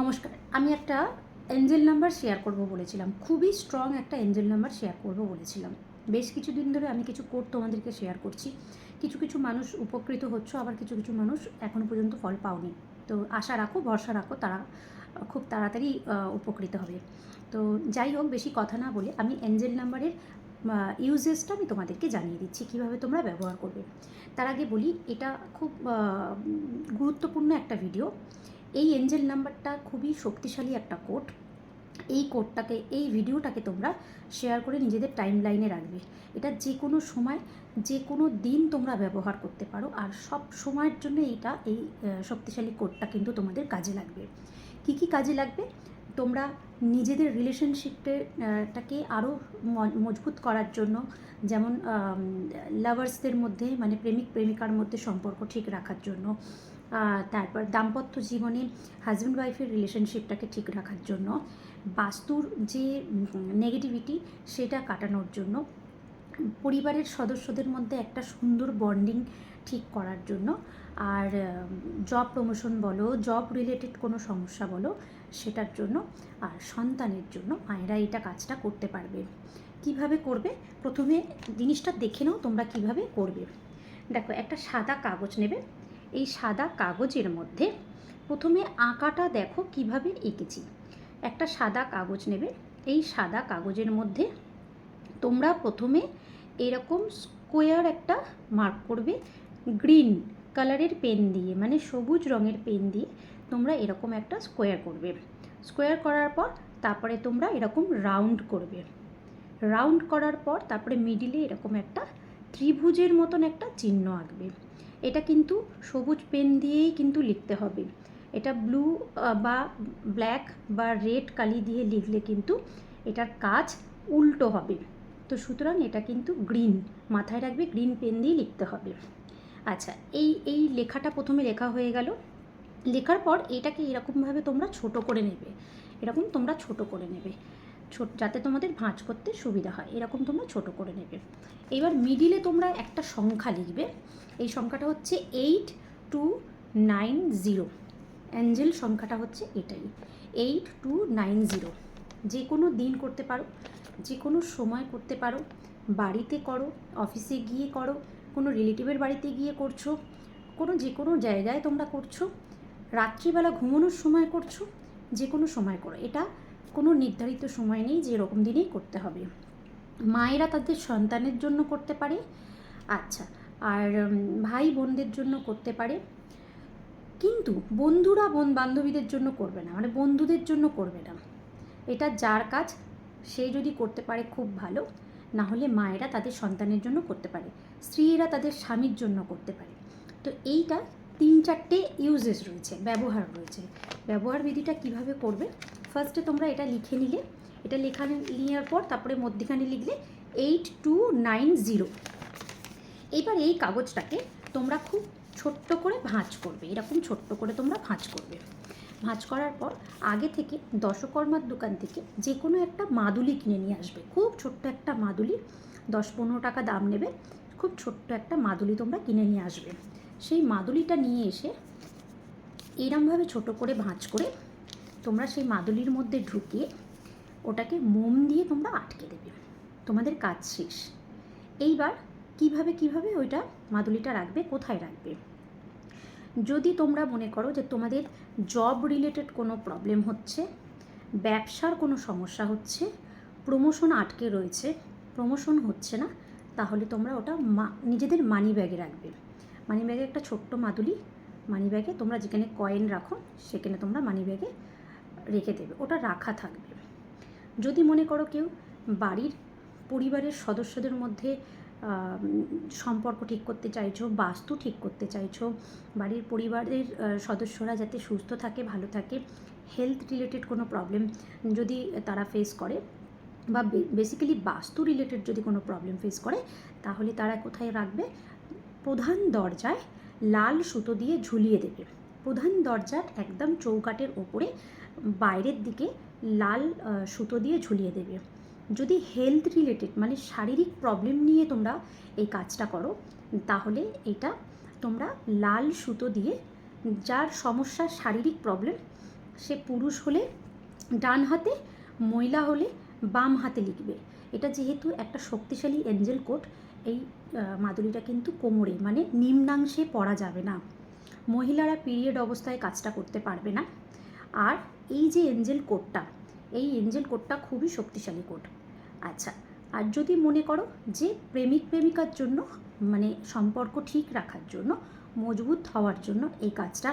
নমস্কার, আমি একটা এঞ্জেল নাম্বার শেয়ার করব বলেছিলাম। খুবই স্ট্রং একটা এঞ্জেল নাম্বার শেয়ার করব বলেছিলাম। বেশ কিছুদিন ধরে আমি কিছু কোড তোমাদেরকে শেয়ার করছি। কিছু কিছু মানুষ উপকৃত হচ্ছ, আবার কিছু কিছু মানুষ এখনও পর্যন্ত ফল পাওনি। তো আশা রাখো, ভরসা রাখো, তারা খুব তাড়াতাড়ি উপকৃত হবে। তো যাই হোক, বেশি কথা না বলে আমি এঞ্জেল নাম্বারের ইউজেসটা আমি তোমাদেরকে জানিয়ে দিচ্ছি, কীভাবে তোমরা ব্যবহার করবে। তার আগে বলি, এটা খুব গুরুত্বপূর্ণ একটা ভিডিও এই এঞ্জেল নাম্বারটা খুবই শক্তিশালী একটা কোড এই কোডটাকে এই ভিডিওটাকে তোমরা শেয়ার করে নিজেদের টাইম লাইনে রাখবে। এটা যে কোনো সময় যে কোনো দিন তোমরা ব্যবহার করতে পারো আর সব সময়ের জন্য এইটা, এই শক্তিশালী কোডটা কিন্তু তোমাদের কাজে লাগবে। কি কি কাজে লাগবে? তোমরা নিজেদের রিলেশনশিপটাকে আরও মজবুত করার জন্য যেমন লাভার্সদের মধ্যে মানে প্রেমিক প্রেমিকার মধ্যে সম্পর্ক ঠিক রাখার জন্য তারপর দাম্পত্য জীবনে হাজব্যান্ড ওয়াইফের রিলেশনশিপটাকে ঠিক রাখার জন্য, বাস্তুর যে নেগেটিভিটি সেটা কাটানোর জন্য, পরিবারের সদস্যদের মধ্যে একটা সুন্দর বন্ডিং ঠিক করার জন্য, আর জব প্রমোশন বলো জব রিলেটেড কোনো সমস্যা বলো, সেটার জন্য, আর সন্তানের জন্য মায়েরা এটা কাজটা করতে পারবে। কীভাবে করবে? প্রথমে জিনিসটা দেখে নাও তোমরা কীভাবে করবে। দেখো, একটা সাদা কাগজ নেবে এই সাদা কাগজের মধ্যে প্রথমে আঁকাটা দেখো কীভাবে এঁকেছি। একটা সাদা কাগজ নেবে। এই সাদা কাগজের মধ্যে তোমরা প্রথমে এরকম স্কোয়ার একটা মার্ক করবে গ্রিন কালারের পেন দিয়ে মানে সবুজ রঙের পেন দিয়ে তোমরা এরকম একটা স্কোয়ার করবে। স্কোয়ার করার পর তারপরে তোমরা এরকম রাউন্ড করবে। রাউন্ড করার পর তারপরে মিডিলে এরকম একটা ত্রিভুজের মতন একটা চিহ্ন আঁকবে। এটা কিন্তু সবুজ পেন দিয়েই কিন্তু লিখতে হবে। এটা ব্লু বা ব্ল্যাক বা রেড কালি দিয়ে লিখলে কিন্তু এটার কাজ উল্টো হবে। তো সুতরাং এটা কিন্তু গ্রিন মাথায় রাখবে গ্রিন পেন দিয়ে লিখতে হবে। আচ্ছা এই এই লেখাটা প্রথমে লেখা হয়ে গেল। লেখার পর এটাকে এরকমভাবে তোমরা ছোট করে নেবে। এরকম তোমরা ছোট করে নেবে। ছোট, যাতে তোমাদের ভাঁজ করতে সুবিধা হয়। এরকম তোমরা ছোট করে নেবে। এবার মিডিলে তোমরা একটা সংখ্যা লিখবে। এই সংখ্যাটা হচ্ছে eight two nine zero angel সংখ্যাটা হচ্ছে এটাই। এইট টু নাইন জিরো যে কোনো দিন করতে পারো, যে কোনো সময় করতে পারো। বাড়িতে করো অফিসে গিয়ে করো, কোনো রিলেটিভের বাড়িতে গিয়ে করছ, কোনো যে কোনো জায়গায় তোমরা করছ। রাত্রিবেলা ঘুমানোর সময় করছ, যে কোনো সময় করো। এটা কোনো নির্ধারিত সময় নেই যে এরকম দিনেই করতে হবে। মায়েরা তাদের সন্তানের জন্য করতে পারে। আচ্ছা আর ভাই বোনদের জন্য করতে পারে। কিন্তু বন্ধুরা বোন বান্ধবীদের জন্য করবে না মানে বন্ধুদের জন্য করবে না। এটা যার কাজ, সে যদি করতে পারে খুব ভালো, না হলে মায়েরা তাদের সন্তানের জন্য করতে পারে। স্ত্রীরা তাদের স্বামীর জন্য করতে পারে। তো এইটা তিন চারটে ইউজেস রয়েছে, ব্যবহার রয়েছে। ব্যবহার বিধিটা কীভাবে করবে? ফার্স্টে তোমরা এটা লিখে নিলে, এটা লেখা নেওয়ার পর তারপরে মধ্যখানে লিখলে এইট টু নাইন জিরো এবার এই কাগজটাকে তোমরা খুব ছোট্ট করে ভাঁজ করবে, এরকম ছোট্ট করে তোমরা ভাঁজ করবে। ভাঁজ করার পর আগে থেকে দশকর্মার দোকান থেকে যে কোনো একটা মাদুলি কিনে নিয়ে আসবে, খুব ছোট্ট একটা মাদুলি, দশ পনেরো টাকা দাম নেবে, খুব ছোট্ট একটা মাদুলি তোমরা কিনে নিয়ে আসবে। সেই মাদুলিটা নিয়ে এসে এরমভাবে ছোট করে ভাঁজ করে তোমরা সেই মাদুলির মধ্যে ঢুকিয়ে ওটাকে মোম দিয়ে তোমরা আটকে দেবে। তোমাদের কাজ শেষ। এইবার কীভাবে কীভাবে ওইটা মাদুলিটা রাখবে, কোথায় রাখবে? যদি তোমরা মনে করো যে তোমাদের জব রিলেটেড কোনো প্রবলেম হচ্ছে, ব্যবসার কোনো সমস্যা হচ্ছে প্রমোশন আটকে রয়েছে প্রমোশন হচ্ছে না, তাহলে তোমরা ওটা নিজেদের মানি ব্যাগে রাখবে। মানি ব্যাগে একটা ছোট্ট মাদুলি মানি ব্যাগে তোমরা যেখানে কয়েন রাখো, সেখানে তোমরা মানি ব্যাগে রেখে দেবে, ওটা রাখা থাকবে। যদি মনে করো কেউ বাড়ির পরিবারের সদস্যদের মধ্যে সম্পর্ক ঠিক করতে চাইছো, বাস্তু ঠিক করতে চাইছো, বাড়ির পরিবারের সদস্যরা যাতে সুস্থ থাকে, ভালো থাকে হেলথ রিলেটেড কোনো প্রবলেম যদি তারা ফেস করে, বা বেসিক্যালি বাস্তু রিলেটেড যদি কোনো প্রবলেম ফেস করে, তাহলে তারা কোথায় রাখবে? প্রধান দরজায় লাল সুতো দিয়ে ঝুলিয়ে দেবে। প্রধান দরজার একদম চৌকাটের ওপরে বাইরের দিকে লাল সুতো দিয়ে ঝুলিয়ে দেবে। যদি হেলথ রিলেটেড মানে শারীরিক প্রবলেম নিয়ে তোমরা এই কাজটা করো তাহলে এটা তোমরা লাল সুতো দিয়ে যার সমস্যা শারীরিক প্রবলেম সে পুরুষ হলে ডান হাতে মহিলা হলে বাম হাতে লিখবে। এটা যেহেতু একটা শক্তিশালী এঞ্জেল কোট এই আহ, মাদুলিটা কিন্তু কোমরে মানে নিম্নাংশে পরা যাবে না। মহিলারা পিরিয়ড অবস্থায় কাজটা করতে পারবে না। আর এই যে এঞ্জেল কোডটা, এই এঞ্জেল কোডটা খুবই শক্তিশালী কোড। আচ্ছা আর যদি মনে করো যে প্রেমিক প্রেমিকার জন্য মানে সম্পর্ক ঠিক রাখার জন্য, মজবুত হওয়ার জন্য এই কাজটা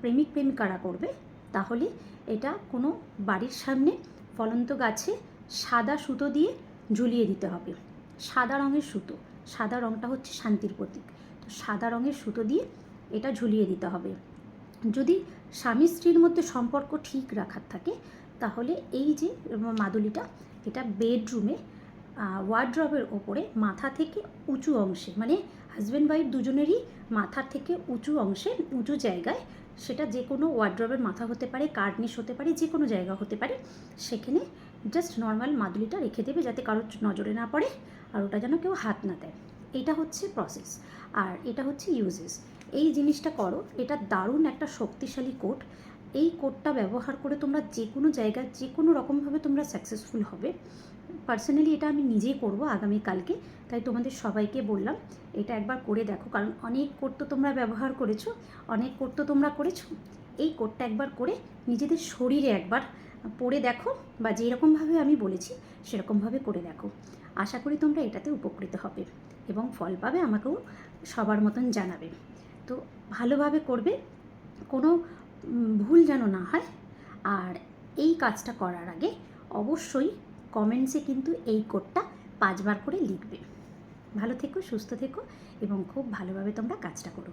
প্রেমিক প্রেমিকারা করবে, তাহলে এটা কোনো বাড়ির সামনে ফলন্ত গাছে সাদা সুতো দিয়ে ঝুলিয়ে দিতে হবে। সাদা রঙের সুতো, সাদা রঙটা হচ্ছে শান্তির প্রতীক। তো সাদা রঙের সুতো দিয়ে এটা ঝুলিয়ে দিতে হবে। যদি স্বামী স্ত্রীর মধ্যে সম্পর্ক ঠিক রাখার থাকে, তাহলে এই যে মাদুলিটা, এটা বেডরুমে ওয়ার্ড্রবের ওপরে মাথা থেকে উঁচু অংশে মানে হাজব্যান্ড ওয়াইফ দুজনেরই মাথার থেকে উঁচু অংশে, উঁচু জায়গায়, সেটা যে কোনো ওয়ার্ড্রবের মাথা হতে পারে কার্নিশ হতে পারে, যে কোনো জায়গা হতে পারে, সেখানে জাস্ট নর্মাল মাদুলিটা রেখে দেবে যাতে কারোর নজরে না পড়ে আর ওটা যেন কেউ হাত না দেয়। এটা হচ্ছে প্রসেস আর এটা হচ্ছে ইউজেস এই জিনিসটা করো, এটা দারুণ একটা শক্তিশালী কোট এই কোডটা ব্যবহার করে তোমরা যে কোনো জায়গায় যে কোনো রকমভাবে তোমরা সাকসেসফুল হবে। পার্সোনালি এটা আমি নিজেই করব আগামীকালকে, তাই তোমাদের সবাইকে বললাম, এটা একবার করে দেখো, কারণ অনেক কোড তো তোমরা ব্যবহার করেছ, অনেক কোড তো তোমরা করেছ। এই কোডটা একবার করে নিজেদের শরীরে একবার পড়ে দেখো, বা যেরকমভাবে আমি বলেছি, সেরকমভাবে করে দেখো। আশা করি তোমরা এটাতে উপকৃত হবে, এবং ফল পাবে আমাকেও সবার মতন জানাবে। তো ভালোভাবে করবে, কোনো ভুল যেন না হয়। আর এই কাজটা করার আগে অবশ্যই কমেন্টসে কিন্তু এই কোডটা পাঁচবার করে লিখবে। ভালো থেকো, সুস্থ থেকো এবং খুব ভালোভাবে তোমরা কাজটা করো।